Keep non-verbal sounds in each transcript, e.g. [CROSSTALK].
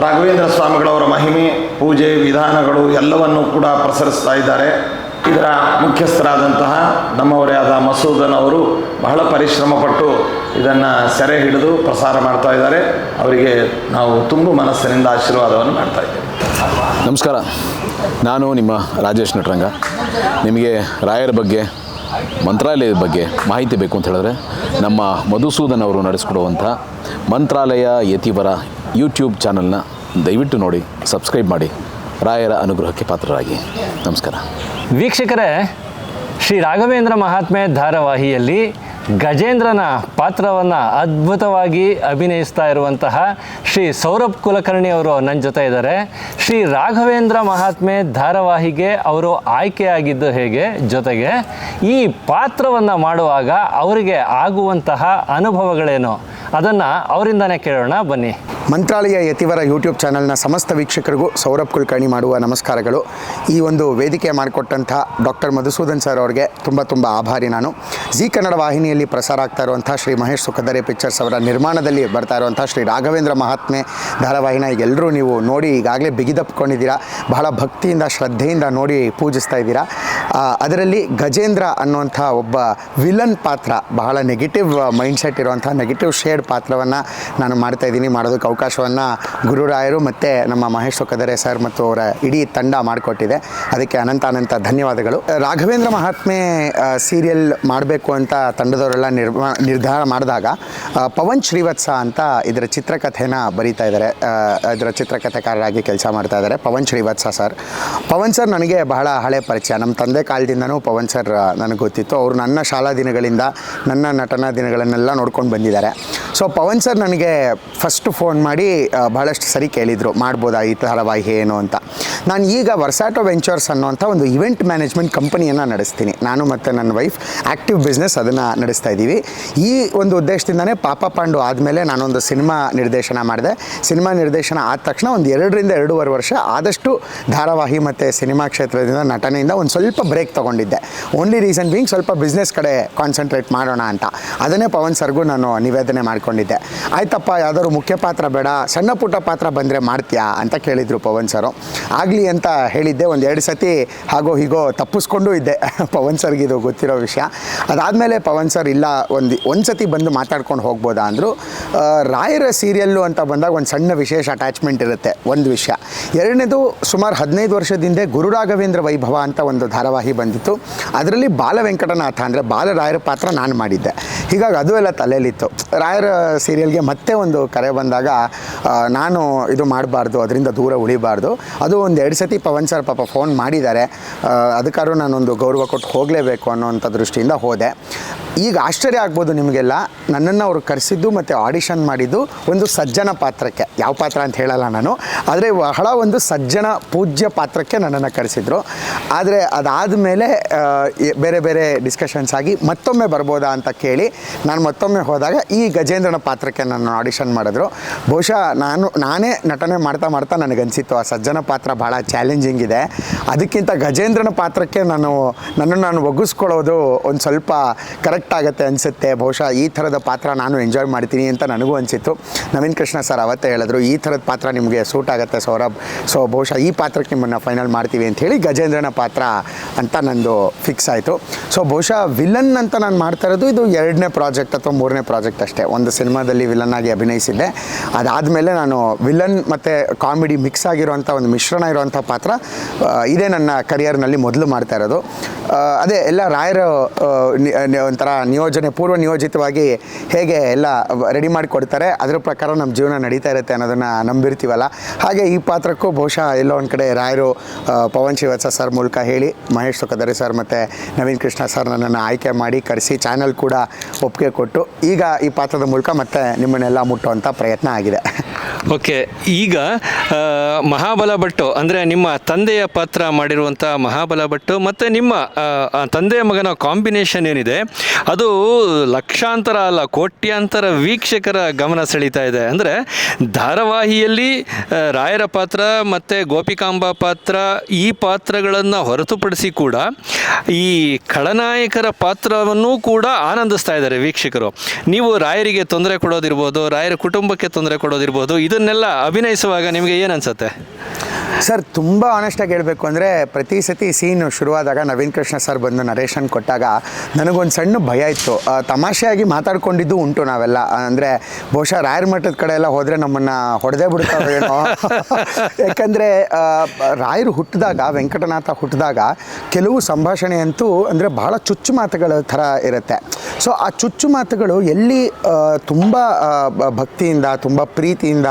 ರಾಘವೇಂದ್ರ ಸ್ವಾಮಿಗಳವರ ಮಹಿಮೆ, ಪೂಜೆ, ವಿಧಾನಗಳು ಎಲ್ಲವನ್ನು ಕೂಡ ಪ್ರಸರಿಸ್ತಾ ಇದ್ದಾರೆ. ಇದರ ಮುಖ್ಯಸ್ಥರಾದಂತಹ ನಮ್ಮವರೇ ಆದ ಮಸೂದನ್ ಅವರು ಬಹಳ ಪರಿಶ್ರಮ ಪಟ್ಟು ಇದನ್ನು ಸೆರೆ ಹಿಡಿದು ಪ್ರಸಾರ ಮಾಡ್ತಾ ಇದ್ದಾರೆ. ಅವರಿಗೆ ನಾವು ತುಂಬ ಮನಸ್ಸಿನಿಂದ ಆಶೀರ್ವಾದವನ್ನು ಮಾಡ್ತಾ ಇದ್ದೇವೆ. ನಮಸ್ಕಾರ. ನಾನು ನಿಮ್ಮ ರಾಜೇಶ್ ನಟರಂಗ. ನಿಮಗೆ ರಾಯರ ಬಗ್ಗೆ, ಮಂತ್ರಾಲಯದ ಬಗ್ಗೆ ಮಾಹಿತಿ ಬೇಕು ಅಂತ ಹೇಳಿದ್ರೆ ನಮ್ಮ ಮಧುಸೂದನ್ ಅವರು ನಡೆಸಿಕೊಡುವಂಥ ಮಂತ್ರಾಲಯ ಯತಿವರ ಯೂಟ್ಯೂಬ್ ಚಾನಲ್ನ ದಯವಿಟ್ಟು ನೋಡಿ ಸಬ್ಸ್ಕ್ರೈಬ್ ಮಾಡಿ, ರಾಯರ ಅನುಗ್ರಹಕ್ಕೆ ಪಾತ್ರರಾಗಿ. ನಮಸ್ಕಾರ. ವೀಕ್ಷಕರೇ, ಶ್ರೀ ರಾಘವೇಂದ್ರ ಮಹಾತ್ಮೆ ಧಾರಾವಾಹಿಯಲ್ಲಿ ಗಜೇಂದ್ರನ ಪಾತ್ರವನ್ನು ಅದ್ಭುತವಾಗಿ ಅಭಿನಯಿಸ್ತಾ ಇರುವಂತಹ ಶ್ರೀ ಸೌರಭ್ ಕುಲಕರ್ಣಿ ಅವರು ನನ್ನ ಜೊತೆ ಇದ್ದಾರೆ. ಶ್ರೀ ರಾಘವೇಂದ್ರ ಮಹಾತ್ಮೆ ಧಾರಾವಾಹಿಗೆ ಅವರು ಆಯ್ಕೆಯಾಗಿದ್ದು ಹೇಗೆ, ಜೊತೆಗೆ ಈ ಪಾತ್ರವನ್ನು ಮಾಡುವಾಗ ಅವರಿಗೆ ಆಗುವಂತಹ ಅನುಭವಗಳೇನು? ಅದನ್ನು ಅವರಿಂದನೇ ಕೇಳೋಣ, ಬನ್ನಿ. ಮಂತ್ರಾಲಯ ಯತಿವರ ಯೂಟ್ಯೂಬ್ ಚಾನಲ್ನ ಸಮಸ್ತ ವೀಕ್ಷಕರಿಗೂ ಸೌರಭ್ ಕುಲಕರ್ಣಿ ಮಾಡುವ ನಮಸ್ಕಾರಗಳು. ಈ ಒಂದು ವೇದಿಕೆ ಮಾಡಿಕೊಟ್ಟಂಥ ಡಾಕ್ಟರ್ ಮಧುಸೂದನ್ ಸರ್ ಅವರಿಗೆ ತುಂಬ ತುಂಬ ಆಭಾರಿ ನಾನು. ಜಿ ಕನ್ನಡ ವಾಹಿನಿಯಲ್ಲಿ ಪ್ರಸಾರ ಆಗ್ತಾ ಇರುವಂಥ ಶ್ರೀ ಮಹೇಶ್ ಸುಖದರೆ ಪಿಕ್ಚರ್ಸ್ ಅವರ ನಿರ್ಮಾಣದಲ್ಲಿ ಬರ್ತಾ ಇರುವಂಥ ಶ್ರೀ ರಾಘವೇಂದ್ರ ಮಹಾತ್ಮೆ ಧಾರಾವಾಹಿನ ಎಲ್ಲರೂ ನೀವು ನೋಡಿ ಈಗಾಗಲೇ ಬಿಗಿದಪ್ಕೊಂಡಿದ್ದೀರಾ. ಬಹಳ ಭಕ್ತಿಯಿಂದ, ಶ್ರದ್ಧೆಯಿಂದ ನೋಡಿ ಪೂಜಿಸ್ತಾ ಇದ್ದೀರಾ. ಅದರಲ್ಲಿ ಗಜೇಂದ್ರ ಅನ್ನುವಂಥ ಒಬ್ಬ ವಿಲನ್ ಪಾತ್ರ, ಬಹಳ ನೆಗೆಟಿವ್ ಮೈಂಡ್ಸೆಟ್ ಇರುವಂಥ ನೆಗೆಟಿವ್ ಶೇಡ್ ಪಾತ್ರವನ್ನು ನಾನು ಮಾಡ್ತಾ ಇದ್ದೀನಿ ಮಾಡೋದಕ್ಕೆ ಅವಕಾಶವನ್ನು ಗುರುರಾಯರು ಮತ್ತು ನಮ್ಮ ಮಹೇಶ್ ಸೊಕ್ಕದರೆ ಸರ್ ಮತ್ತು ಅವರ ಇಡೀ ತಂಡ ಮಾಡಿಕೊಟ್ಟಿದೆ. ಅದಕ್ಕೆ ಅನಂತ ಅನಂತ ಧನ್ಯವಾದಗಳು. ರಾಘವೇಂದ್ರ ಮಹಾತ್ಮೆ ಸೀರಿಯಲ್ ಮಾಡಬೇಕು ಅಂತ ತಂಡದವರೆಲ್ಲ ನಿರ್ಮಾ, ನಿರ್ಧಾರ ಮಾಡಿದಾಗ ಪವನ್ ಶ್ರೀವತ್ಸ ಅಂತ ಇದರ ಚಿತ್ರಕಥೆನ ಬರೀತಾ ಇದ್ದಾರೆ. ಇದರ ಚಿತ್ರಕಥೆಕಾರರಾಗಿ ಕೆಲಸ ಮಾಡ್ತಾ ಇದ್ದಾರೆ. ಪವನ್ ಶ್ರೀವತ್ಸ ಸರ್. ಪವನ್ ಸರ್ ನನಗೆ ಬಹಳ ಹಳೆ ಪರಿಚಯ. ನಮ್ಮ ತಂದೆ ಕಾಲದಿಂದನೂ ಪವನ್ ಸರ್ ನನಗೆ ಗೊತ್ತಿತ್ತು. ಅವರು ನನ್ನ ಶಾಲಾ ದಿನಗಳಿಂದ ನನ್ನ ನಟನಾ ದಿನಗಳನ್ನೆಲ್ಲ ನೋಡ್ಕೊಂಡು ಬಂದಿದ್ದಾರೆ. ಸೊ ಪವನ್ ಸರ್ ನನಗೆ ಫಸ್ಟ್ ಫೋನ್ ಮಾಡಿ ಬಹಳಷ್ಟು ಸರಿ ಕೇಳಿದರು, ಮಾಡ್ಬೋದಾ, ಈ ಧಾರಾವಾಹಿ ಏನು ಅಂತ. ನಾನು ಈಗ ವರ್ಸಾಟೋ ವೆಂಚರ್ಸ್ ಅನ್ನೋಂಥ ಒಂದು ಇವೆಂಟ್ ಮ್ಯಾನೇಜ್ಮೆಂಟ್ ಕಂಪನಿಯನ್ನು ನಡೆಸ್ತೀನಿ. ನಾನು ಮತ್ತು ನನ್ನ ವೈಫ್ ಆ್ಯಕ್ಟಿವ್ ಬಿಸ್ನೆಸ್ ಅದನ್ನು ನಡೆಸ್ತಾ ಇದ್ದೀವಿ. ಈ ಒಂದು ಉದ್ದೇಶದಿಂದನೇ ಪಾಪ ಪಾಂಡು ಆದಮೇಲೆ ನಾನೊಂದು ಸಿನಿಮಾ ನಿರ್ದೇಶನ ಮಾಡಿದೆ. ಸಿನಿಮಾ ನಿರ್ದೇಶನ ಆದ ತಕ್ಷಣ ಒಂದು ಎರಡರಿಂದ ಎರಡೂವರೆ ವರ್ಷ ಆದಷ್ಟು ಧಾರಾವಾಹಿ ಮತ್ತು ಸಿನಿಮಾ ಕ್ಷೇತ್ರದಿಂದ ನಟನೆಯಿಂದ ಒಂದು ಸ್ವಲ್ಪ ಬ್ರೇಕ್ ತೊಗೊಂಡಿದ್ದೆ. ಓನ್ಲಿ ರೀಸನ್ ಬೀಂಗ್ ಸ್ವಲ್ಪ ಬಿಸ್ನೆಸ್ ಕಡೆ ಕಾನ್ಸಂಟ್ರೇಟ್ ಮಾಡೋಣ ಅಂತ. ಅದನ್ನೇ ಪವನ್ ಸರ್ಗೂ ನಾನು ನಿವೇದನೆ ಮಾಡಿಕೊಂಡಿದ್ದೆ. ಆಯ್ತಪ್ಪ, ಯಾವುದಾದ್ರು ಮುಖ್ಯ ಪಾತ್ರ ಬೇಡ, ಸಣ್ಣ ಪುಟ್ಟ ಪಾತ್ರ ಬಂದರೆ ಮಾಡ್ತೀಯಾ ಅಂತ ಕೇಳಿದರು ಪವನ್ ಸರು. ಆಗಲಿ ಅಂತ ಹೇಳಿದ್ದೆ, ಒಂದು ಎರಡು ಸತಿ ಹಾಗೋ ಹೀಗೋ ತಪ್ಪಿಸ್ಕೊಂಡು ಇದ್ದೆ [LAUGHS] ಪವನ್ ಸರ್ಗೆ ಇದು ಗೊತ್ತಿರೋ ವಿಷಯ. ಅದಾದಮೇಲೆ ಪವನ್ ಸರ್ ಇಲ್ಲ, ಒಂದು ಒಂದು ಸತಿ ಬಂದು ಮಾತಾಡ್ಕೊಂಡು ಹೋಗ್ಬೋದಾ ಅಂದರು. ರಾಯರ ಸೀರಿಯಲ್ಲು ಅಂತ ಬಂದಾಗ ಒಂದು ಸಣ್ಣ ವಿಶೇಷ ಅಟ್ಯಾಚ್ಮೆಂಟ್ ಇರುತ್ತೆ, ಒಂದು ವಿಷಯ. ಎರಡನೇದು ಸುಮಾರು ಹದಿನೈದು ವರ್ಷದಿಂದ ಗುರು ರಾಘವೇಂದ್ರ ವೈಭವ ಅಂತ ಒಂದು ಧಾರಾವಾಹಿ ಬಂದಿತ್ತು. ಅದರಲ್ಲಿ ಬಾಲ ವೆಂಕಟನಾಥ ಅಂದರೆ ಬಾಲರಾಯರ ಪಾತ್ರ ನಾನು ಮಾಡಿದ್ದೆ. ಹೀಗಾಗಿ ಅದು ಎಲ್ಲ ತಲೆಯಲ್ಲಿತ್ತು. ರಾಯರ ಸೀರಿಯಲ್ಗೆ ಮತ್ತೆ ಒಂದು ಕರೆ ಬಂದಾಗ ನಾನು ಇದು ಮಾಡಬಾರ್ದು, ಅದರಿಂದ ದೂರ ಉಳಿಬಾರ್ದು. ಅದು ಒಂದು ಎರಡು ಸತಿ ಪವನ್ ಸರ್ ಪಾಪ ಫೋನ್ ಮಾಡಿದ್ದಾರೆ. ಅದಕ್ಕಾದ್ರೂ ನಾನೊಂದು ಗೌರವ ಕೊಟ್ಟು ಹೋಗಲೇಬೇಕು ಅನ್ನೋವಂಥ ದೃಷ್ಟಿಯಿಂದ ಹೋದೆ. ಈಗ ಆಶ್ಚರ್ಯ ಆಗ್ಬೋದು ನಿಮಗೆಲ್ಲ. ನನ್ನನ್ನು ಅವರು ಕರೆಸಿದ್ದು ಮತ್ತು ಆಡಿಷನ್ ಮಾಡಿದ್ದು ಒಂದು ಸಜ್ಜನ ಪಾತ್ರಕ್ಕೆ. ಯಾವ ಪಾತ್ರ ಅಂತ ಹೇಳಲ್ಲ ನಾನು. ಆದರೆ ಬಹಳ ಒಂದು ಸಜ್ಜನ ಪೂಜ್ಯ ಪಾತ್ರಕ್ಕೆ ನನ್ನನ್ನು ಕರೆಸಿದ್ರು. ಆದರೆ ಅದಾದ ಮೇಲೆ ಬೇರೆ ಬೇರೆ ಡಿಸ್ಕಷನ್ಸ್ ಆಗಿ ಮತ್ತೊಮ್ಮೆ ಬರ್ಬೋದಾ ಅಂತ ಕೇಳಿ ನಾನು ಮತ್ತೊಮ್ಮೆ ಹೋದಾಗ ಈ ಗಜೇಂದ್ರನ ಪಾತ್ರಕ್ಕೆ ನನ್ನ ಆಡಿಷನ್ ಮಾಡಿದ್ರು. ಬಹುಶಃ ನಾನು, ನಾನೇ ನಟನೆ ಮಾಡ್ತಾ ಮಾಡ್ತಾ ನನಗನ್ಸಿತ್ತು, ಆ ಸಜ್ಜನ ಪಾತ್ರ ಭಾಳ ಚಾಲೆಂಜಿಂಗ್ ಇದೆ. ಅದಕ್ಕಿಂತ ಗಜೇಂದ್ರನ ಪಾತ್ರಕ್ಕೆ ನಾನು ನನ್ನನ್ನು ನಾನು ಒಗ್ಗಿಸ್ಕೊಳ್ಳೋದು ಒಂದು ಸ್ವಲ್ಪ ಕರೆಕ್ಟ್ ಆಗುತ್ತೆ ಅನಿಸುತ್ತೆ. ಬಹುಶಃ ಈ ಥರದ ಪಾತ್ರ ನಾನು ಎಂಜಾಯ್ ಮಾಡ್ತೀನಿ ಅಂತ ನನಗೂ ಅನಿಸಿತ್ತು. ನವೀನ್ ಕೃಷ್ಣ ಸರ್ ಅವತ್ತೇ ಹೇಳಿದ್ರು, ಈ ಥರದ ಪಾತ್ರ ನಿಮಗೆ ಸೂಟ್ ಆಗುತ್ತೆ ಸೌರಭ್. ಸೊ ಬಹುಶಃ ಈ ಪಾತ್ರಕ್ಕೆ ನಿಮ್ಮನ್ನು ಫೈನಲ್ ಮಾಡ್ತೀವಿ ಅಂತ ಹೇಳಿ ಗಜೇಂದ್ರನ ಪಾತ್ರ ಅಂತ ನಂದು ಫಿಕ್ಸ್ ಆಯಿತು. ಸೊ ಬಹುಶಃ ವಿಲನ್ ಅಂತ ನಾನು ಮಾಡ್ತಾ ಇರೋದು ಇದು ಎರಡನೇ ಪ್ರಾಜೆಕ್ಟ್ ಅಥವಾ ಮೂರನೇ ಪ್ರಾಜೆಕ್ಟ್ ಅಷ್ಟೇ. ಒಂದು ಸಿನಿಮಾದಲ್ಲಿ ವಿಲನ್ ಆಗಿ ಅಭಿನಯಿಸಿದ್ದೆ. ಅದಾದಮೇಲೆ ನಾನು ವಿಲನ್ ಮತ್ತು ಕಾಮಿಡಿ ಮಿಕ್ಸ್ ಆಗಿರುವಂಥ ಒಂದು ಮಿಶ್ರಣ ಇರುವಂಥ ಪಾತ್ರ ಇದೇ ನನ್ನ ಕರಿಯರ್ನಲ್ಲಿ ಮೊದಲು ಮಾಡ್ತಾ ಇರೋದು. ಅದೇ ಎಲ್ಲ ರಾಯರು ಒಂಥರ ನಿಯೋಜನೆ, ಪೂರ್ವ ನಿಯೋಜಿತವಾಗಿ ಹೇಗೆ ಎಲ್ಲ ರೆಡಿ ಮಾಡಿ ಕೊಡ್ತಾರೆ, ಅದ್ರ ಪ್ರಕಾರ ನಮ್ಮ ಜೀವನ ನಡೀತಾ ಇರುತ್ತೆ ಅನ್ನೋದನ್ನು ನಂಬಿರ್ತೀವಲ್ಲ. ಹಾಗೆ ಈ ಪಾತ್ರಕ್ಕೂ ಬಹುಶಃ ಎಲ್ಲೋ ಒಂದು ಕಡೆ ರಾಯರು ಪವನ್ ಶಿವತ್ಸ ಸರ್ ಮೂಲಕ ಹೇಳಿ, ಮಹೇಶ್ ಸುಖದರಿ ಸರ್ ಮತ್ತು ನವೀನ್ ಕೃಷ್ಣ ಸರ್ ನನ್ನನ್ನು ಆಯ್ಕೆ ಮಾಡಿ ಕರೆಸಿ ಚಾನಲ್ ಕೂಡ ಒಪ್ಪಿಗೆ ಕೊಟ್ಟು, ಈಗ ಈ ಪಾತ್ರದ ಮೂಲಕ ಮತ್ತೆ ನಿಮ್ಮನ್ನೆಲ್ಲ ಮುಟ್ಟುವಂಥ ಪ್ರಯತ್ನ ಆಗಿದೆ. ಓಕೆ, ಈಗ ಮಹಾಬಲ ಭಟ್ಟು, ಅಂದರೆ ನಿಮ್ಮ ತಂದೆಯ ಪಾತ್ರ ಮಾಡಿರುವಂಥ ಮಹಾಬಲ ಭಟ್ಟು ಮತ್ತು ನಿಮ್ಮ ತಂದೆಯ ಮಗನ ಕಾಂಬಿನೇಷನ್ ಏನಿದೆ, ಅದು ಲಕ್ಷಾಂತರ ಅಲ್ಲ, ಕೋಟ್ಯಾಂತರ ವೀಕ್ಷಕರ ಗಮನ ಸೆಳೀತಾ ಇದೆ. ಅಂದರೆ ಧಾರಾವಾಹಿಯಲ್ಲಿ ರಾಯರ ಪಾತ್ರ ಮತ್ತು ಗೋಪಿಕಾಂಬಾ ಪಾತ್ರ ಈ ಪಾತ್ರಗಳನ್ನು ಹೊರತುಪಡಿಸಿ ಕೂಡ ಈ ಖಳನಾಯಕರ ಪಾತ್ರವನ್ನು ಕೂಡ ಆನಂದಿಸ್ತಾ ಇದ್ದಾರೆ ವೀಕ್ಷಕರು. ನೀವು ರಾಯರಿಗೆ ತೊಂದರೆ ಕೊಡೋದಿರ್ಬೋದು, ರಾಯರ ಕುಟುಂಬಕ್ಕೆ ತೊಂದರೆ ಕೊಡೋದಿರ್ಬೋದು ಇದನ್ನೆಲ್ಲ ಅಭಿನಯಿಸುವಾಗ ನಿಮಗೆ ಏನು ಅನಿಸುತ್ತೆ ಸರ್ ತುಂಬ ಆನೆಸ್ಟಾಗಿ ಹೇಳಬೇಕು ಅಂದರೆ ಪ್ರತಿ ಸತಿ ಸೀನು ಶುರುವಾದಾಗ ನವೀನ್ ಕೃಷ್ಣ ಸರ್ ಬಂದು ನರೇಶನ್ ಕೊಟ್ಟಾಗ ನನಗೊಂದು ಸಣ್ಣ ಭಯ ಇತ್ತು. ತಮಾಷೆಯಾಗಿ ಮಾತಾಡ್ಕೊಂಡಿದ್ದು ಉಂಟು ನಾವೆಲ್ಲ. ಅಂದರೆ ಬಹುಶಃ ರಾಯರ ಮಠದ ಕಡೆ ಎಲ್ಲ ಹೋದರೆ ನಮ್ಮನ್ನು ಹೊಡೆದೇ ಬಿಡ್ತಾವೇನೋ [LAUGHS] ಯಾಕಂದರೆ ರಾಯರು ಹುಟ್ಟಿದಾಗ ವೆಂಕಟನಾಥ ಹುಟ್ಟಿದಾಗ ಕೆಲವು ಸಂಭಾಷಣೆ ಅಂತೂ ಅಂದರೆ ಭಾಳ ಚುಚ್ಚು ಮಾತುಗಳ ಥರ ಇರುತ್ತೆ. ಸೊ ಆ ಚುಚ್ಚು ಮಾತುಗಳು ಎಲ್ಲಿ ತುಂಬ ಭಕ್ತಿಯಿಂದ ತುಂಬ ಪ್ರೀತಿಯಿಂದ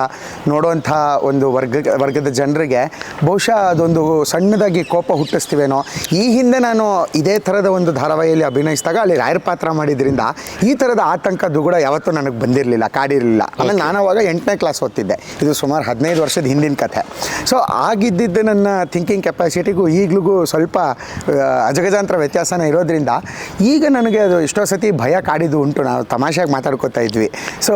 ನೋಡುವಂಥ ಒಂದು ವರ್ಗ ವರ್ಗದ ಜನರಿಗೆ ಬಹುಶಃ ಅದೊಂದು ಸಣ್ಣದಾಗಿ ಕೋಪ ಹುಟ್ಟಿಸ್ತೀವೇನೋ. ಈ ಹಿಂದೆ ನಾನು ಇದೇ ಥರದ ಒಂದು ಧಾರಾವಾಹಿಯಲ್ಲಿ ಅಭಿನಯಿಸಿದಾಗ ಅಲ್ಲಿ ರಾಯರ್ ಪಾತ್ರ ಮಾಡಿದ್ರಿಂದ ಈ ಥರದ ಆತಂಕ ದುಗುಡ ಯಾವತ್ತೂ ನನಗೆ ಬಂದಿರಲಿಲ್ಲ ಕಾಡಿರಲಿಲ್ಲ. ಆಮೇಲೆ ನಾನು ಅವಾಗ ಎಂಟನೇ ಕ್ಲಾಸ್ ಓದ್ತಿದ್ದೆ. ಇದು ಸುಮಾರು ಹದಿನೈದು ವರ್ಷದ ಹಿಂದಿನ ಕಥೆ. ಸೊ ಆಗಿದ್ದಿದ್ದು ನನ್ನ ಥಿಂಕಿಂಗ್ ಕೆಪಾಸಿಟಿಗೂ ಈಗಲೂ ಸ್ವಲ್ಪ ಅಜಗಜಾಂತರ ವ್ಯತ್ಯಾಸನ ಇರೋದ್ರಿಂದ ಈಗ ನನಗೆ ಅದು ಎಷ್ಟೋ ಸತಿ ಭಯ ಕಾಡಿದ್ದು ಉಂಟು. ನಾವು ತಮಾಷೆಯಾಗಿ ಮಾತಾಡ್ಕೋತಾ ಇದ್ವಿ. ಸೊ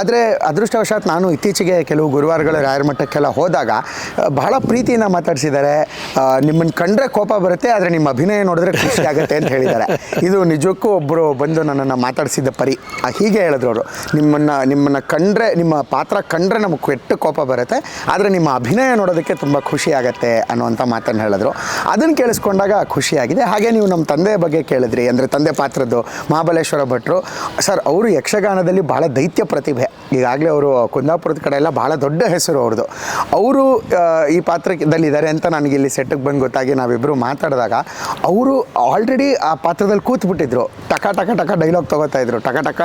ಆದರೆ ಅದೃಷ್ಟವಶಾತ್ ನಾನು ಇತ್ತೀಚೆಗೆ ಕೆಲವು ಗುರುವಾರಗಳ ರಾಯರ ಮಠಕ್ಕೆಲ್ಲ ಹೋದಾಗ ಬಹಳ ಪ್ರೀತಿಯಿಂದ ಮಾತಾಡಿಸಿದ್ದಾರೆ. ನಿಮ್ಮನ್ನು ಕಂಡ್ರೆ ಕೋಪ ಬರುತ್ತೆ, ಆದರೆ ನಿಮ್ಮ ಅಭಿನಯ ನೋಡಿದ್ರೆ ಖುಷಿ ಆಗುತ್ತೆ ಅಂತ ಹೇಳಿದ್ದಾರೆ. ಇದು ನಿಜಕ್ಕೂ ಒಬ್ಬರು ಬಂದು ನನ್ನನ್ನು ಮಾತಾಡಿಸಿದ್ದ ಪರಿ. ಹೀಗೆ ಹೇಳಿದ್ರು ಅವರು. ನಿಮ್ಮನ್ನು ನಿಮ್ಮನ್ನು ಕಂಡ್ರೆ, ನಿಮ್ಮ ಪಾತ್ರ ಕಂಡ್ರೆ ನಮಗೆ ಕೆಟ್ಟ ಕೋಪ ಬರುತ್ತೆ, ಆದರೆ ನಿಮ್ಮ ಅಭಿನಯ ನೋಡೋದಕ್ಕೆ ತುಂಬ ಖುಷಿ ಆಗುತ್ತೆ ಅನ್ನುವಂಥ ಮಾತನ್ನು ಹೇಳಿದ್ರು. ಅದನ್ನು ಕೇಳಿಸ್ಕೊಂಡಾಗ ಖುಷಿಯಾಗಿದೆ. ಹಾಗೆ ನೀವು ನಮ್ಮ ತಂದೆಯ ಬಗ್ಗೆ ಕೇಳಿದ್ರಿ, ಅಂದರೆ ತಂದೆ ಪಾತ್ರದ್ದು ಮಹಾಬಲೇಶ್ವರ ಭಟ್ರು. ಸರ್, ಅವರು ಯಕ್ಷಗಾನದಲ್ಲಿ ಬಹಳ ದೈತ್ಯ ಪ್ರತಿಭೆ. ಈಗಾಗಲೇ ಅವರು ಕುಂದಾಪುರದ ಕಡೆ ಎಲ್ಲ ಬಹಳ ದೊಡ್ಡ ಹೆಸರು ಅವ್ರದ್ದು. ಅವರು ಈ ಪಾತ್ರದಲ್ಲಿದ್ದಾರೆ ಅಂತ ನನಗೆ ಇಲ್ಲಿ ಸೆಟ್ಟಿಗೆ ಬಂದು ಗೊತ್ತಾಗಿ ನಾವಿಬ್ಬರು ಮಾತಾಡಿದಾಗ ಅವರು ಆಲ್ರೆಡಿ ಆ ಪಾತ್ರದಲ್ಲಿ ಕೂತ್ಬಿಟ್ಟಿದ್ರು. ಟಕ ಟಕ ಟಕ ಡೈಲಾಗ್ ತೊಗೋತಾ ಇದ್ರು. ಟಕ ಟಕ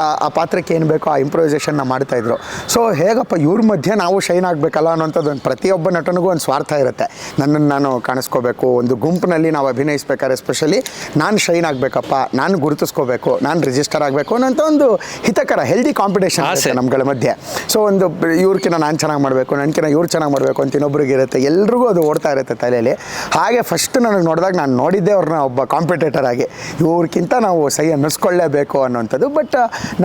ಆ, ಪಾತ್ರಕ್ಕೆ ಏನು ಬೇಕೋ ಆ ಇಂಪ್ರೊವೈಸೇಷನ್ನ ಮಾಡ್ತಾಯಿದ್ರು ಸೊ ಹೇಗಪ್ಪ ಇವ್ರ ಮಧ್ಯೆ ನಾವು ಶೈನ್ ಆಗಬೇಕಲ್ಲ ಅನ್ನೋಂಥದ್ದು ಒಂದು ಪ್ರತಿಯೊಬ್ಬ ನಟನಿಗೂ ಒಂದು ಸ್ವಾರ್ಥ ಇರುತ್ತೆ. ನನ್ನನ್ನು ನಾನು ಕಾಣಿಸ್ಕೋಬೇಕು ಒಂದು ಗುಂಪಿನಲ್ಲಿ ನಾವು ಅಭಿನಯಿಸ್ಬೇಕಾದ್ರೆ ಎಸ್ಪೆಷಲಿ ನಾನು ಶೈನ್ ಆಗಬೇಕಪ್ಪ ನಾನು ಗುರುತಿಸ್ಕೋಬೇಕು ನಾನು ರಿಜಿಸ್ಟರ್ ಆಗಬೇಕು ಅನ್ನೋಂಥ ಒಂದು ಹಿತಕರ ಹೆಲ್ದಿ ಕಾಂಪಿಟೇಷನ್ ಆಸೆ. ನಮ್ಗಳ ಮಧ್ಯೆ. ಸೊ ಒಂದು ಇವ್ರಕಿನ ನಾನು ಚೆನ್ನಾಗಿ ಮಾಡಬೇಕು ನನಗಿನ ಇವ್ರು ಚೆನ್ನಾಗಿ ಮಾಡಬೇಕು ಅಂತ ಇನ್ನೊಬ್ರಿಗೆ ಇರುತ್ತೆ. ಎಲ್ರಿಗೂ ಅದು ಓಡ್ತಾ ಇರುತ್ತೆ ತಲೆಯಲ್ಲಿ ಹಾಗೆ ಫಸ್ಟ್ ನನಗೆ ನೋಡಿದಾಗ ನಾನು ನೋಡಿದ್ದೆ ಅವ್ರನ್ನ ಒಬ್ಬ ಕಾಂಪಿಟೇಟರ್ ಆಗಿ. ಇವ್ರಿಗಿಂತ ನಾವು ಸೈ ಅನ್ನಿಸ್ಕೊಳ್ಳೇಬೇಕು ಅನ್ನೋಂಥದ್ದು. ಬಟ್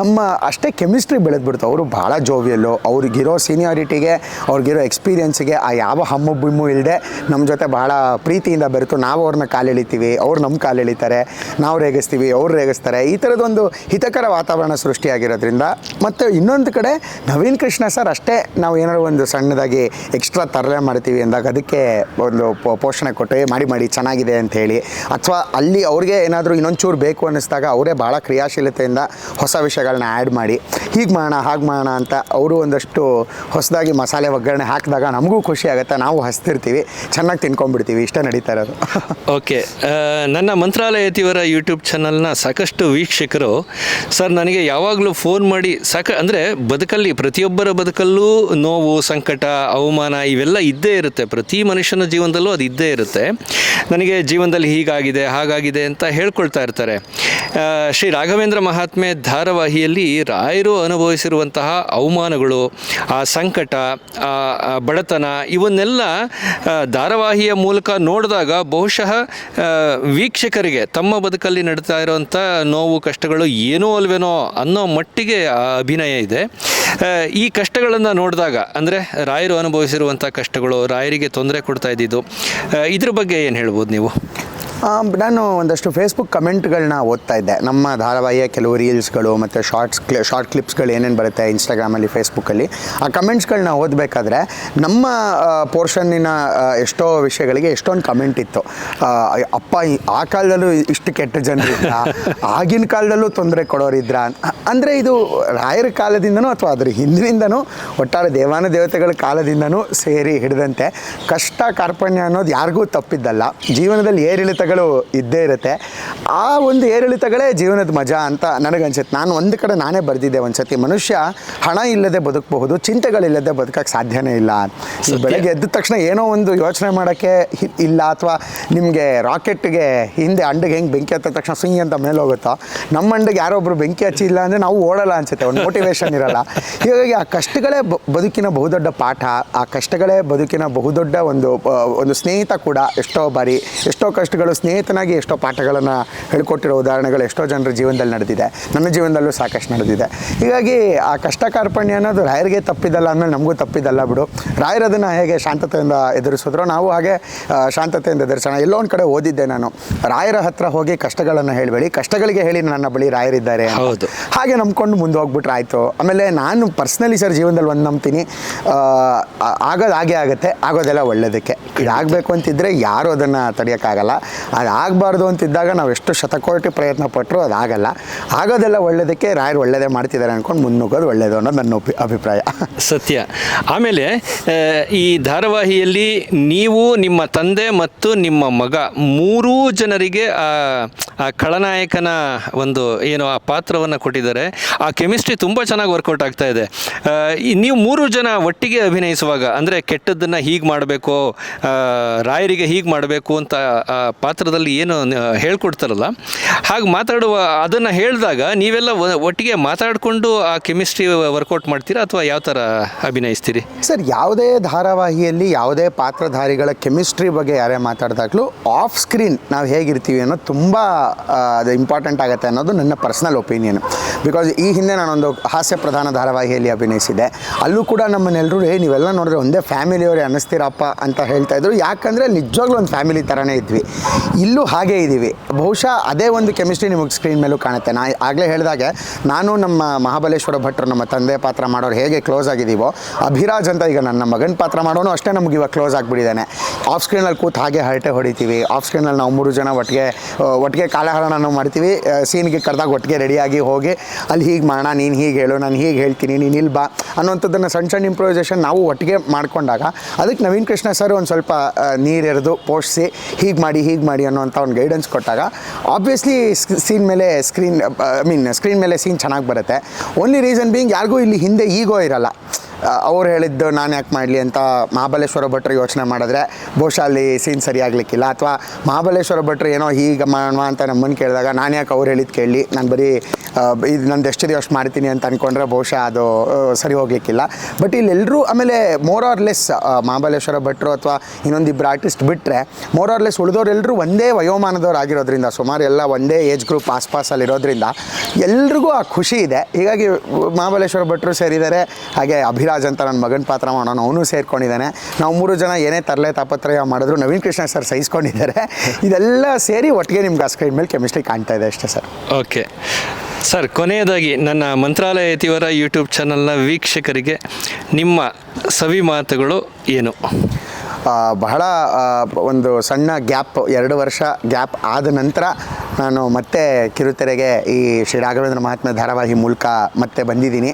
ನಮ್ಮ ಅಷ್ಟೇ ಕೆಮಿಸ್ಟ್ರಿ ಬೆಳೆದ್ಬಿಡ್ತು. ಅವರು ಭಾಳ ಜೋವಿಯಲ್ಲು ಅವ್ರಿಗಿರೋ ಸೀನಿಯಾರಿಟಿಗೆ ಅವ್ರಿಗಿರೋ ಎಕ್ಸ್ಪೀರಿಯನ್ಸಿಗೆ ಆ ಯಾವ ಹಮ್ಮು ಬಿಮ್ಮು ಇಲ್ಲದೆ ನಮ್ಮ ಜೊತೆ ಭಾಳ ಪ್ರೀತಿಯಿಂದ ಬೆರೆತು ನಾವು ಅವ್ರನ್ನ ಕಾಲೆಳಿತೀವಿ, ಅವ್ರು ನಮ್ಮ ಕಾಲೆಳಿತಾರೆ, ನಾವು ರೇಗಿಸ್ತೀವಿ, ಅವ್ರು ರೇಗಿಸ್ತಾರೆ. ಈ ಥರದೊಂದು ಹಿತಕರ ವಾತಾವರಣ ಸೃಷ್ಟಿಯಾಗಿರೋದ್ರಿಂದ ಮತ್ತು ಇನ್ನೊಂದು ಕಡೆ ನವೀನ್ ಕೃಷ್ಣ ಸರ್, ಅಷ್ಟೇ ನಾವು ಏನಾದ್ರು ಒಂದು ಸಣ್ಣದಾಗಿ ಎಕ್ಸ್ಟ್ರಾ ತರಲೆ ಮಾಡ್ತೀವಿ ಅಂದಾಗ ಅದಕ್ಕೆ ಒಂದು ಪೋಷಣೆ ಕೊಟ್ಟು ಮಾಡಿ ಮಾಡಿ, ಚೆನ್ನಾಗಿದೆ ಅಂತ ಹೇಳಿ. ಅಥವಾ ಅಲ್ಲಿ ಅವ್ರಿಗೆ ಏನಾದರೂ ಇನ್ನೊಂಚೂರು ಬೇಕು ಅನ್ನಿಸ್ದಾಗ ಅವರೇ ಭಾಳ ಕ್ರಿಯಾಶೀಲತೆಯಿಂದ ಹೊಸ ವಿಷಯಗಳನ್ನ ಆ್ಯಡ್ ಮಾಡಿ. ಹೀಗೆ ಮಾಡೋಣ, ಹಾಗೆ ಮಾಡೋಣ ಅಂತ ಅವರು ಒಂದಷ್ಟು ಹೊಸದಾಗಿ ಮಸಾಲೆ ಒಗ್ಗರಣೆ ಹಾಕಿದಾಗ ನಮಗೂ ಖುಷಿ ಆಗುತ್ತೆ. ನಾವು ಹಸ್ತಿರ್ತೀವಿ. ಚೆನ್ನಾಗಿ ತಿನ್ಕೊಂಡ್ಬಿಡ್ತೀವಿ. ಇಷ್ಟ ನಡೀತಾ ಇರೋದು. [LAUGHS] ಓಕೆ. ನನ್ನ ಮಂತ್ರಾಲಯ ತಿವರ ಯೂಟ್ಯೂಬ್ ಚಾನಲ್ನ ಸಾಕಷ್ಟು ವೀಕ್ಷಕರು, ಸರ್, ನನಗೆ ಯಾವಾಗಲೂ ಫೋನ್ ಮಾಡಿ ಸಾಕ, ಅಂದರೆ ಬದುಕಲ್ಲಿ ಪ್ರತಿಯೊಬ್ಬರ ಬದುಕಲ್ಲೂ ನೋವು, ಸಂಕಟ, ಅವಮಾನ ಇವೆಲ್ಲ ಇದ್ದೇ ಇರುತ್ತೆ. ಪ್ರತಿ ಮನುಷ್ಯನ ಜೀವನದಲ್ಲೂ ಅದು ಇದ್ದೇ ಇರುತ್ತೆ. ನನಗೆ ಜೀವನದಲ್ಲಿ ಹೀಗಾಗಿದೆ, ಹಾಗಾಗಿದೆ ಅಂತ ಹೇಳ್ಕೊಳ್ತಾ ಇರ್ತಾರೆ. ಶ್ರೀ ರಾಘವೇಂದ್ರ ಮಹಾತ್ಮೆ ಧಾರಾವಾಹಿಯಲ್ಲಿ ರಾಯರು ಅನುಭವಿಸಿರುವಂತಹ ಅವಮಾನಗಳು, ಆ ಸಂಕಟ, ಆ ಬಡತನ ಇವನ್ನೆಲ್ಲ ಧಾರಾವಾಹಿಯ ಮೂಲಕ ನೋಡಿದಾಗ ಬಹುಶಃ ವೀಕ್ಷಕರಿಗೆ ತಮ್ಮ ಬದುಕಲ್ಲಿ ನಡೀತಾ ಇರುವಂಥ ನೋವು, ಕಷ್ಟಗಳು ಏನೋ ಅಲ್ವೇನೋ ಅನ್ನೋ ಮಟ್ಟಿಗೆ ಅಭಿನಯ ಇದೆ. ಈ ಕಷ್ಟಗಳನ್ನು ನೋಡಿದಾಗ, ಅಂದರೆ ರಾಯರು ಅನುಭವಿಸಿರುವಂಥ ಕಷ್ಟಗಳು, ರಾಯರಿಗೆ ತೊಂದರೆ ಕೊಡ್ತಾ ಇದ್ದಿದ್ದು ಇದ್ರ ಬಗ್ಗೆ ಏನು ಹೇಳ್ಬೋದು ನೀವು? ನಾನು ಒಂದಷ್ಟು ಫೇಸ್ಬುಕ್ ಕಮೆಂಟ್ಗಳನ್ನ ಓದ್ತಾ ಇದ್ದೆ. ನಮ್ಮ ಧಾರಾವಾಹಿಯ ಕೆಲವು ರೀಲ್ಸ್ಗಳು ಮತ್ತು ಶಾರ್ಟ್ಸ್ ಕ್ಲಿ ಶಾರ್ಟ್ ಕ್ಲಿಪ್ಸ್ಗಳು ಏನೇನು ಬರುತ್ತೆ ಇನ್ಸ್ಟಾಗ್ರಾಮಲ್ಲಿ ಫೇಸ್ಬುಕ್ಕಲ್ಲಿ ಆ ಕಮೆಂಟ್ಸ್ಗಳನ್ನ ಓದಬೇಕಾದ್ರೆ ನಮ್ಮ ಪೋರ್ಷನ್ನಿನ ಎಷ್ಟೋ ವಿಷಯಗಳಿಗೆ ಎಷ್ಟೊಂದು ಕಮೆಂಟ್ ಇತ್ತು. ಅಪ್ಪ ಆ ಕಾಲದಲ್ಲೂ ಇಷ್ಟು ಕೆಟ್ಟ ಜನರಿದ್ರ ಆಗಿನ ಕಾಲದಲ್ಲೂ ತೊಂದರೆ ಕೊಡೋರಿದ್ರ ಅಂದರೆ ಇದು ರಾಯರ ಕಾಲದಿಂದನೂ ಅಥವಾ ಅದ್ರ ಹಿಂದಿನಿಂದನೂ ಒಟ್ಟಾರೆ ದೇವಾನ ದೇವತೆಗಳ ಕಾಲದಿಂದನೂ ಸೇರಿ ಹಿಡಿದಂತೆ ಕಷ್ಟ ಕಾರ್ಪಣ್ಯ ಅನ್ನೋದು ಯಾರಿಗೂ ತಪ್ಪಿದ್ದಲ್ಲ. ಜೀವನದಲ್ಲಿ ಏರಿಳಿತಗಳು ಇದ್ದೇ ಇರುತ್ತೆ. ಆ ಒಂದು ಏರಿಳಿತಗಳೇ ಜೀವನದ ಮಜಾ ಅಂತ ನನಗನ್ಸುತ್ತೆ. ನಾನು ಒಂದು ಕಡೆ ನಾನೇ ಬರೆದಿದ್ದೆ ಒಂದು ಸತಿ ಮನುಷ್ಯ ಹಣ ಇಲ್ಲದೆ ಬದುಕಬಹುದು ಚಿಂತೆಗಳಿಲ್ಲದೆ ಬದುಕಕ್ಕೆ ಸಾಧ್ಯನೇ ಇಲ್ಲ. ಬೆಳಗ್ಗೆ ಎದ್ದ ತಕ್ಷಣ ಏನೋ ಒಂದು ಯೋಚನೆ ಮಾಡೋಕ್ಕೆ ಇಲ್ಲ ಅಥವಾ ನಿಮಗೆ ರಾಕೆಟ್ಗೆ ಹಿಂದೆ ಅಂಡಗೆ ಹೆಂಗೆ ಬೆಂಕಿ ಹತ್ತ ತಕ್ಷಣ ಸುಂಗಿ ಅಂತ ಮೇಲೆ ಹೋಗುತ್ತೋ ನಮ್ಮ ಅಂಡಿಗೆ ಯಾರೊಬ್ರು ಬೆಂಕಿ ಹಚ್ಚಿಲ್ಲ ಅಂದರೆ ನಾವು ಓಡಲ್ಲ ಅನ್ಸುತ್ತೆ. ಒಂದು ಮೋಟಿವೇಶನ್ ಇರಲ್ಲ. ಹೀಗಾಗಿ ಆ ಕಷ್ಟಗಳೇ ಬದುಕಿನ ಬಹುದೊಡ್ಡ ಪಾಠ. ಆ ಕಷ್ಟಗಳೇ ಬದುಕಿನ ಬಹುದೊಡ್ಡ ಒಂದು ಒಂದು ಸ್ನೇಹಿತ ಕೂಡ ಎಷ್ಟೋ ಬಾರಿ ಎಷ್ಟೋ ಕಷ್ಟಗಳು ಸ್ನೇಹಿತನಾಗಿ ಎಷ್ಟೋ ಪಾಠಗಳನ್ನು ಹೇಳ್ಕೊಟ್ಟಿರೋ ಉದಾಹರಣೆಗಳು ಎಷ್ಟೋ ಜನರ ಜೀವನದಲ್ಲಿ ನಡೆದಿದೆ. ನನ್ನ ಜೀವನದಲ್ಲೂ ಸಾಕಷ್ಟು ನಡೆದಿದೆ. ಹೀಗಾಗಿ ಆ ಕಷ್ಟ ಕಾರ್ಪಣ್ಯ ಅನ್ನೋದು ರಾಯರಿಗೆ ತಪ್ಪಿದ್ದಲ್ಲ ಅಂದಮೇಲೆ ನಮಗೂ ತಪ್ಪಿದ್ದಲ್ಲ ಬಿಡು. ರಾಯರದನ್ನು ಹೇಗೆ ಶಾಂತತೆಯಿಂದ ಎದುರಿಸಿದ್ರು ನಾವು ಹಾಗೆ ಶಾಂತತೆಯಿಂದ ಎದುರಿಸೋಣ. ಎಲ್ಲೋ ಒಂದು ಕಡೆ ಓದಿದ್ದೆ ನಾನು. ರಾಯರ ಹತ್ರ ಹೋಗಿ ಕಷ್ಟಗಳನ್ನು ಹೇಳಬೇಡಿ. ಕಷ್ಟಗಳಿಗೆ ಹೇಳಿ ನನ್ನ ಬಳಿ ರಾಯರಿದ್ದಾರೆ. ಹೌದು. ಹಾಗೆ ನಂಬ್ಕೊಂಡು ಮುಂದೆ ಹೋಗ್ಬಿಟ್ರೆ ಆಯಿತು. ಆಮೇಲೆ ನಾನು ಪರ್ಸ್ನಲಿ ಸರ್ ಜೀವನದಲ್ಲಿ ಒಂದು ನಂಬ್ತೀನಿ. ಆಗೋದು ಹಾಗೆ ಆಗುತ್ತೆ. ಆಗೋದೆಲ್ಲ ಒಳ್ಳೆಯದಕ್ಕೆ ಇದಾಗಬೇಕು ಅಂತಿದ್ದರೆ ಯಾರು ಅದನ್ನು ತಡೆಯೋಕ್ಕಾಗಲ್ಲ. ಅದು ಆಗಬಾರ್ದು ಅಂತಿದ್ದಾಗ ನಾವು ಎಷ್ಟು ಶತಕೋಟಿ ಪ್ರಯತ್ನ ಪಟ್ಟರು ಆಗಲ್ಲ. ಆಗೋದೆಲ್ಲ ಒಳ್ಳೇದಕ್ಕೆ ರಾಯರು ಒಳ್ಳೆಯದೇ ಮಾಡ್ತಿದ್ದಾರೆ ಅಂದ್ಕೊಂಡು ಮುನ್ನುಗ್ಗೋದು ಒಳ್ಳೇದು ಅನ್ನೋದು ನನ್ನ ಅಭಿಪ್ರಾಯ. ಸತ್ಯ. ಆಮೇಲೆ ಈ ಧಾರಾವಾಹಿಯಲ್ಲಿ ನೀವು ನಿಮ್ಮ ತಂದೆ ಮತ್ತು ನಿಮ್ಮ ಮಗ ಮೂರೂ ಜನರಿಗೆ ಆ ಖಳನಾಯಕನ ಒಂದು ಏನು ಆ ಪಾತ್ರವನ್ನು ಕೊಟ್ಟಿದ್ದಾರೆ. ಆ ಕೆಮಿಸ್ಟ್ರಿ ತುಂಬ ಚೆನ್ನಾಗಿ ವರ್ಕೌಟ್ ಆಗ್ತಾ ಇದೆ. ನೀವು ಮೂರು ಜನ ಒಟ್ಟಿಗೆ ಅಭಿನಯಿಸುವಾಗ, ಅಂದರೆ ಕೆಟ್ಟದ್ದನ್ನು ಹೀಗೆ ಮಾಡಬೇಕು ರಾಯರಿಗೆ ಹೀಗೆ ಮಾಡಬೇಕು ಅಂತ ಪಾತ್ರದಲ್ಲಿ ಏನು ಹೇಳ್ಕೊಡ್ತಾರಲ್ಲ? ಹಾಗೆ ಮಾತಾಡುವ, ಅದನ್ನು ಹೇಳಿದಾಗ ನೀವೆಲ್ಲ ಒಟ್ಟಿಗೆ ಮಾತಾಡಿಕೊಂಡು ಆ ಕೆಮಿಸ್ಟ್ರಿ ವರ್ಕೌಟ್ ಮಾಡ್ತೀರಾ ಅಥವಾ ಯಾವ ಥರ ಅಭಿನಯಿಸ್ತೀರಿ? ಸರ್, ಯಾವುದೇ ಧಾರಾವಾಹಿಯಲ್ಲಿ ಯಾವುದೇ ಪಾತ್ರಧಾರಿಗಳ ಕೆಮಿಸ್ಟ್ರಿ ಬಗ್ಗೆ ಯಾರೇ ಮಾತಾಡಿದಾಗಲೂ ಆಫ್ ಸ್ಕ್ರೀನ್ ನಾವು ಹೇಗಿರ್ತೀವಿ ಅನ್ನೋದು ತುಂಬ ಅದು ಇಂಪಾರ್ಟೆಂಟ್ ಆಗುತ್ತೆ ಅನ್ನೋದು ನನ್ನ ಪರ್ಸ್ನಲ್ ಒಪಿನಿಯನ್ ಬಿಕಾಸ್ ಈ ಹಿಂದೆ ನಾನೊಂದು ಹಾಸ್ಯ ಪ್ರಧಾನ ಧಾರಾವಾಹಿಯಲ್ಲಿ ಅಭಿನಯಿಸಿದೆ ಅಲ್ಲೂ ಕೂಡ ನಮ್ಮನ್ನೆಲ್ಲರೂ ಏ, ನೀವೆಲ್ಲ ನೋಡಿದ್ರೆ ಒಂದೇ ಫ್ಯಾಮಿಲಿಯವರೇ ಅನ್ನಿಸ್ತೀರಪ್ಪ ಅಂತ ಹೇಳ್ತಾ ಇದ್ರು. ಯಾಕಂದರೆ ನಿಜವಾಗ್ಲೂ ಒಂದು ಫ್ಯಾಮಿಲಿ ಥರನೇ ಇದ್ವಿ. ಇಲ್ಲೂ ಹಾಗೇ ಇದ್ದೀವಿ. ಬಹುಶಃ ಅದೇ ಒಂದು ಕೆಮಿಸ್ಟ್ರಿ ನಿಮಗೆ ಸ್ಕ್ರೀನ್ ಮೇಲೂ ಕಾಣುತ್ತೆ. ನಾ ಆಗಲೇ ಹೇಳಿದಾಗೆ, ನಾನು ನಮ್ಮ ಮಹಾಬಲೇಶ್ವರ ಭಟ್ರು, ನಮ್ಮ ತಂದೆ ಪಾತ್ರ ಮಾಡೋರು ಹೇಗೆ ಕ್ಲೋಸ್ ಆಗಿದ್ದೀವೋ, ಅಭಿರಾಜ್ ಅಂತ ಈಗ ನನ್ನ ಮಗನ ಪಾತ್ರ ಮಾಡೋನು ಅಷ್ಟೇ ನಮ್ಗೆ ಇವಾಗ ಕ್ಲೋಸ್ ಆಗಿಬಿಟ್ಟಿದ್ದಾನೆ. ಆಫ್ ಸ್ಕ್ರೀನಲ್ಲಿ ಕೂತು ಹಾಗೆ ಹರಟೆ ಹೊಡಿತೀವಿ. ಆಫ್ ಸ್ಕ್ರೀನಲ್ಲಿ ನಾವು ಮೂರು ಜನ ಒಟ್ಟಿಗೆ ಒಟ್ಟಿಗೆ ಒಟ್ಟಿಗೆ ನಾವು ಮಾಡ್ತೀವಿ. ಸೀನ್ಗೆ ಕರೆದಾಗ ಒಟ್ಟಿಗೆ ರೆಡಿಯಾಗಿ ಹೋಗಿ, ಅಲ್ಲಿ ಹೀಗೆ ಮಾಡೋಣ, ನೀನು ಹೀಗೆ ಹೇಳು, ನಾನು ಹೀಗೆ ಹೇಳ್ತೀನಿ, ನೀನು ಇಲ್ಲಿ ಬಾ ಅನ್ನೋಂಥದ್ದನ್ನು ಸಣ್ಣ ಸಣ್ಣ ಇಂಪ್ರೂವೈಸೇಷನ್ ನಾವು ಒಟ್ಟಿಗೆ ಮಾಡಿಕೊಂಡಾಗ, ಅದಕ್ಕೆ ನವೀನ್ ಕೃಷ್ಣ ಸರ್ ಒಂದು ಸ್ವಲ್ಪ ನೀರೆರೆದು ಪೋಷಿಸಿ, ಹೀಗೆ ಮಾಡಿ ಹೀಗೆ ಮಾಡಿ ಅನ್ನೋಂಥ ಒಂದು ಗೈಡೆನ್ಸ್ ಕೊಟ್ಟಾಗ ಆಬ್ವಿಯಸ್ಲಿ ಸೀನ್ ಮೇಲೆ ಸ್ಕ್ರೀನ್ ಐ ಮೀನ್ ಸ್ಕ್ರೀನ್ ಮೇಲೆ ಸೀನ್ ಚೆನ್ನಾಗಿ ಬರುತ್ತೆ. ಓನ್ಲಿ ರೀಸನ್ ಬೀಯಿಂಗ್ ಯಾರಿಗೂ ಇಲ್ಲಿ ಹಿಂದೆ ಈಗೋ ಇರಲ್ಲ. ಅವ್ರು ಹೇಳಿದ್ದು ನಾನು ಯಾಕೆ ಮಾಡಲಿ ಅಂತ ಮಹಾಬಲೇಶ್ವರ ಭಟ್ರು ಯೋಚನೆ ಮಾಡಿದ್ರೆ ಬಹುಶಃ ಅಲ್ಲಿ ಸೀನ್ ಸರಿಯಾಗಲಿಕ್ಕಿಲ್ಲ ಅಥವಾ ಮಹಾಬಲೇಶ್ವರ ಭಟ್ರು ಏನೋ ಹೀಗೆ ಮಾಡೋಣ ಅಂತ ನಮ್ಮನ್ನು ಕೇಳಿದಾಗ ನಾನು ಯಾಕೆ ಅವ್ರು ಹೇಳಿದ್ದು ಕೇಳಿ ನಾನು ಬರೀ ಇದು ನಂದು ಎಷ್ಟು ದಿವಸ ಮಾಡ್ತೀನಿ ಅಂತ ಅಂದ್ಕೊಂಡ್ರೆ ಬಹುಶಃ ಅದು ಸರಿ ಹೋಗ್ಲಿಕ್ಕಿಲ್ಲ. ಬಟ್ ಇಲ್ಲೆಲ್ಲರೂ ಆಮೇಲೆ ಮೋರ್ ಆರ್ ಲೆಸ್ ಮಹಾಬಲೇಶ್ವರ ಭಟ್ರು ಅಥವಾ ಇನ್ನೊಂದಿಬ್ಬರು ಆರ್ಟಿಸ್ಟ್ ಬಿಟ್ಟರೆ ಮೋರ್ ಆರ್ ಲೆಸ್ ಉಳಿದವರೆಲ್ಲರೂ ಒಂದೇ ವಯೋಮಾನದವ್ರು ಆಗಿರೋದ್ರಿಂದ, ಸುಮಾರು ಎಲ್ಲ ಒಂದೇ ಏಜ್ ಗ್ರೂಪ್ ಆಸ್ಪಾಸಲ್ಲಿರೋದ್ರಿಂದ ಎಲ್ರಿಗೂ ಆ ಖುಷಿ ಇದೆ. ಹೀಗಾಗಿ ಮಹಾಬಲೇಶ್ವರ ಭಟ್ರು ಸೇರಿದ್ದಾರೆ ಹಾಗೆ ಅಭಿರಾಜ್ ಅಂತ ನನ್ನ ಮಗನ ಪಾತ್ರ ಮಾಡೋಣ ಅವನು ಸೇರ್ಕೊಂಡಿದ್ದಾನೆ. ನಾವು ಮೂರು ಜನ ಏನೇ ತರಲೆ ತಾಪತ್ರಯ ಮಾಡಿದ್ರು ನವೀನ್ ಕೃಷ್ಣ ಸರ್ ಸಹಿಸ್ಕೊಂಡಿದ್ದಾರೆ. ಇದೆಲ್ಲ ಸೇರಿ ಒಟ್ಟಿಗೆ ನಿಮ್ಗೆ ಆ ಸ್ಕ್ರೀನ್ ಮೇಲೆ ಕೆಮಿಸ್ಟ್ರಿ ಕಾಣ್ತಾ ಇದೆ ಅಷ್ಟೇ ಸರ್. ಓಕೆ. ಸರ್ ಕೊನೆಯದಾಗಿ ನನ್ನ ಮಂತ್ರಾಲಯ ಯತಿವರ ಯೂಟ್ಯೂಬ್ ಚಾನಲ್ನ ವೀಕ್ಷಕರಿಗೆ ನಿಮ್ಮ ಸವಿ ಮಾತುಗಳು ಏನು? ಬಹಳ ಒಂದು ಸಣ್ಣ ಗ್ಯಾಪ್ ಎರಡು ವರ್ಷ ಗ್ಯಾಪ್ ಆದ ನಂತರ ನಾನು ಮತ್ತೆ ಕಿರುತೆರೆಗೆ ಈ ಶ್ರೀ ರಾಘವೇಂದ್ರ ಮಹಾತ್ಮ ಧಾರಾವಾಹಿ ಮೂಲಕ ಮತ್ತೆ ಬಂದಿದ್ದೀನಿ.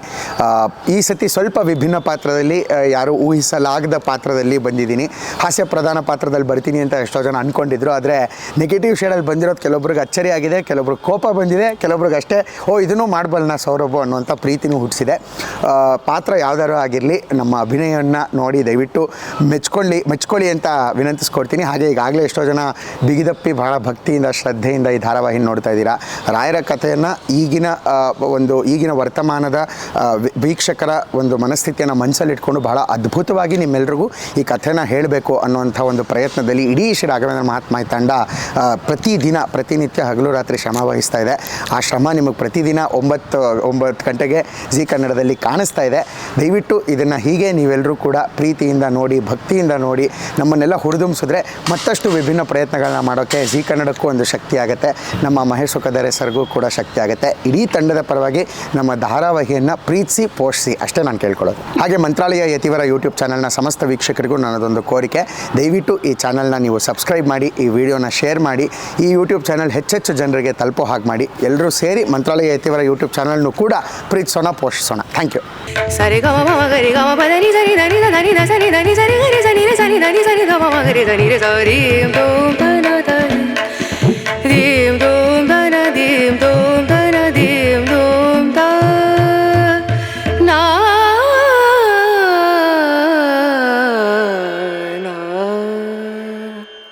ಈ ಸತಿ ಸ್ವಲ್ಪ ವಿಭಿನ್ನ ಪಾತ್ರದಲ್ಲಿ ಯಾರು ಊಹಿಸಲಾಗದ ಪಾತ್ರದಲ್ಲಿ ಬಂದಿದ್ದೀನಿ. ಹಾಸ್ಯ ಪ್ರಧಾನ ಪಾತ್ರದಲ್ಲಿ ಬರ್ತೀನಿ ಅಂತ ಎಷ್ಟೋ ಜನ ಅಂದ್ಕೊಂಡಿದ್ರು ಆದರೆ ನೆಗೆಟಿವ್ ಶೇಡಲ್ಲಿ ಬಂದಿರೋದು ಕೆಲವೊಬ್ರಿಗೆ ಅಚ್ಚರಿ ಆಗಿದೆ, ಕೆಲವೊಬ್ರಿಗೆ ಕೋಪ ಬಂದಿದೆ, ಕೆಲವೊಬ್ರಿಗೆ ಅಷ್ಟೇ, ಓ, ಇದನ್ನು ಮಾಡಬಲ್ಲ ಸೌರಭ? ಅನ್ನುವಂಥ ಪ್ರೀತಿನೂ ಹುಟ್ಟಿಸಿದೆ. ಪಾತ್ರ ಯಾವ್ದಾದ್ರು ಆಗಿರಲಿ, ನಮ್ಮ ಅಭಿನಯವನ್ನು ನೋಡಿ ದಯವಿಟ್ಟು ಮೆಚ್ಕೊಳ್ಳಿ ಮೆಚ್ಕೊಳ್ಳಿ ಅಂತ ವಿನಂತಿಸ್ಕೊಡ್ತೀನಿ. ಹಾಗೆ ಈಗಾಗಲೇ ಎಷ್ಟೋ ಜನ ಬಿಗಿದಪ್ಪಿ ಬಹಳ ಭಕ್ತಿಯಿಂದ, ಶ್ರದ್ಧೆಯಿಂದ ಈ ಧಾರಾವಾಹಿ ನೋಡ್ತಾ ಇದ್ದೀರಾ? ರಾಯರ ಕಥೆಯನ್ನು ಈಗಿನ ಒಂದು ಈಗಿನ ವರ್ತಮಾನದ ವೀಕ್ಷಕರ ಒಂದು ಮನಸ್ಥಿತಿಯನ್ನು ಮನಸ್ಸಲ್ಲಿಟ್ಕೊಂಡು ಬಹಳ ಅದ್ಭುತವಾಗಿ ನಿಮ್ಮೆಲ್ಲರಿಗೂ ಈ ಕಥೆನ ಹೇಳಬೇಕು ಅನ್ನುವಂಥ ಒಂದು ಪ್ರಯತ್ನದಲ್ಲಿ ಇಡೀ ಶ್ರೀ ರಾಘವೇಂದ್ರ ಮಹಾತ್ಮ ತಂಡ ಪ್ರತಿದಿನ, ಪ್ರತಿನಿತ್ಯ ಹಗಲು ರಾತ್ರಿ ಶ್ರಮ ವಹಿಸ್ತಾ ಇದೆ. ಆ ಶ್ರಮ ನಿಮಗೆ ಪ್ರತಿದಿನ ಒಂಬತ್ತು ಒಂಬತ್ತು ಗಂಟೆಗೆ ಜಿ ಕನ್ನಡದಲ್ಲಿ ಕಾಣಿಸ್ತಾ ಇದೆ. ದಯವಿಟ್ಟು ಇದನ್ನು ಹೀಗೆ ನೀವೆಲ್ಲರೂ ಕೂಡ ಪ್ರೀತಿಯಿಂದ ನೋಡಿ, ಭಕ್ತಿಯಿಂದ ನೋಡಿ, ನಮ್ಮನ್ನೆಲ್ಲ ಹುರಿದುಂಬಿಸಿದ್ರೆ ಮತ್ತಷ್ಟು ವಿಭಿನ್ನ ಪ್ರಯತ್ನಗಳನ್ನ ಮಾಡೋಕ್ಕೆ ಜಿ ಕನ್ನಡಕ್ಕೂ ಒಂದು ಶಕ್ತಿ ಆಗುತ್ತೆ. ನಮ್ಮ ಮಹೇಶ್ ಸುಖದರೆ ಸರ್ಗೂ ಕೂಡ ಶಕ್ತಿ ಆಗುತ್ತೆ ಇಡೀ ತಂಡದ ಪರವಾಗಿ ನಮ್ಮ ಧಾರಾವಾಹಿಯನ್ನು ಪ್ರೀತಿಸಿ ಪೋಷಿಸಿ ಅಷ್ಟೇ ನಾನು ಕೇಳ್ಕೊಳ್ಳೋದು ಹಾಗೆ ಮಂತ್ರಾಲಯ ಯತಿವರ ಯೂಟ್ಯೂಬ್ ಚಾನಲ್ನ ಸಮಸ್ತ ವೀಕ್ಷಕರಿಗೂ ನನ್ನದೊಂದು ಕೋರಿಕೆ ದಯವಿಟ್ಟು ಈ ಚಾನಲ್ನ ನೀವು ಸಬ್ಸ್ಕ್ರೈಬ್ ಮಾಡಿ ಈ ವಿಡಿಯೋನ ಶೇರ್ ಮಾಡಿ ಈ ಯೂಟ್ಯೂಬ್ ಚಾನಲ್ ಹೆಚ್ಚೆಚ್ಚು ಜನರಿಗೆ ತಲುಪೋ ಹಾಗೆ ಮಾಡಿ ಎಲ್ಲರೂ ಸೇರಿ ಮಂತ್ರಾಲಯ ಯತಿವರ ಯೂಟ್ಯೂಬ್ ಚಾನಲ್ನು ಕೂಡ ಪ್ರೀತಿಸೋಣ ಪೋಷಿಸೋಣ ಥ್ಯಾಂಕ್ ಯು ಸರಿ ಗಮ ಗರಿ ಗಮ ಪದ ನಿ ಸರಿ ಧನಿ ಧನಿ ಸರಿ ಧನಿ ಸರಿ ಗರಿ ಸರಿ ಧನಿ ಸರಿ ಗಮ ಗರಿ ಧನಿ ಸರಿ dim do